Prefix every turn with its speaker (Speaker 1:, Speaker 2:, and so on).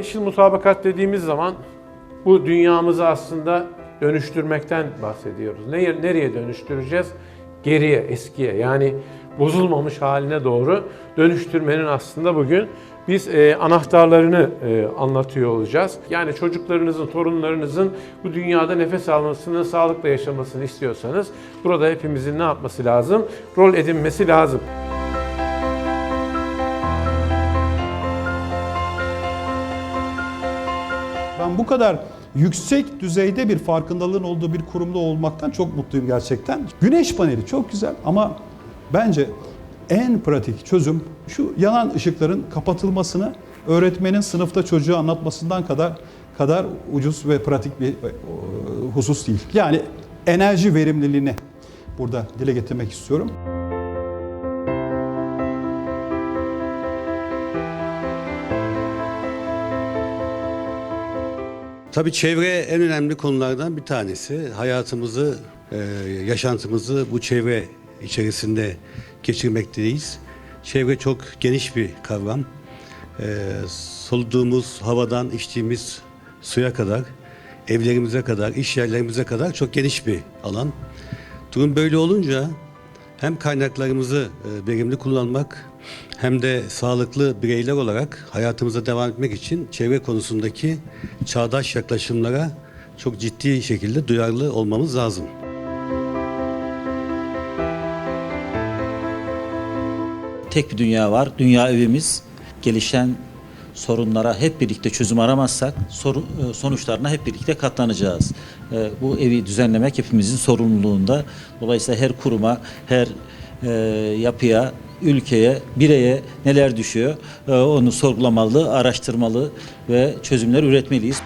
Speaker 1: yeşil mutabakat dediğimiz zaman bu dünyamızı aslında dönüştürmekten bahsediyoruz. Nereye, nereye dönüştüreceğiz? Geriye, eskiye yani bozulmamış haline doğru dönüştürmenin aslında bugün biz e, anahtarlarını e, anlatıyor olacağız. Yani çocuklarınızın, torunlarınızın bu dünyada nefes almasını, sağlıkla yaşamasını istiyorsanız burada hepimizin ne yapması lazım? Rol edinmesi lazım.
Speaker 2: Ben bu kadar yüksek düzeyde bir farkındalığın olduğu bir kurumda olmaktan çok mutluyum gerçekten. Güneş paneli çok güzel ama bence en pratik çözüm şu yanan ışıkların kapatılmasını öğretmenin sınıfta çocuğa anlatmasından kadar kadar ucuz ve pratik bir e, husus değil. Yani enerji verimliliğini burada dile getirmek istiyorum.
Speaker 3: Tabii çevre en önemli konulardan bir tanesi. Hayatımızı, e, yaşantımızı bu çevre içerisinde geçirmekteyiz. Çevre çok geniş bir kavram. E, soluduğumuz havadan içtiğimiz suya kadar, evlerimize kadar, iş yerlerimize kadar çok geniş bir alan. Durum böyle olunca hem kaynaklarımızı e, verimli kullanmak hem de sağlıklı bireyler olarak hayatımıza devam etmek için çevre konusundaki çağdaş yaklaşımlara çok ciddi şekilde duyarlı olmamız lazım.
Speaker 4: tek bir dünya var. Dünya evimiz. Gelişen sorunlara hep birlikte çözüm aramazsak sorun, e, sonuçlarına hep birlikte katlanacağız. E, Bu evi düzenlemek hepimizin sorumluluğunda. Dolayısıyla her kuruma, her e, yapıya, ülkeye, bireye neler düşüyor e, onu sorgulamalı, araştırmalı ve çözümler üretmeliyiz.